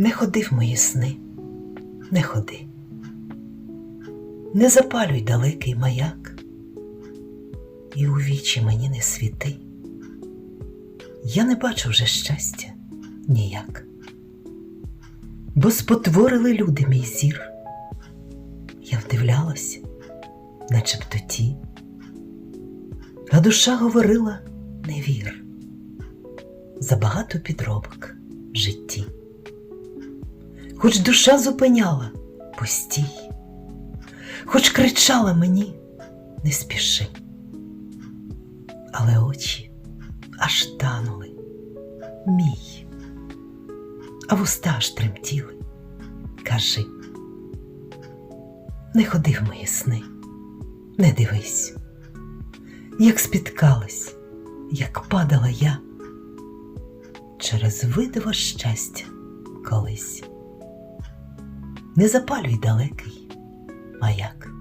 Не ходи в мої сни, не ходи, не запалюй далекий маяк, і у вічі мені не світи. Я не бачу вже щастя ніяк, бо спотворили люди мій зір. Я вдивлялась, начебто ті, а душа говорила не вір. Забагато підробок в житті. Хоч душа зупиняла постій, хоч кричала мені не спіши, але очі аж танули мій, а вуста аж тремтіли. Кажи, не ходи в мої сни, не дивись, як спіткалась, як падала я через видиво щастя колись. Не запалюй далекий маяк.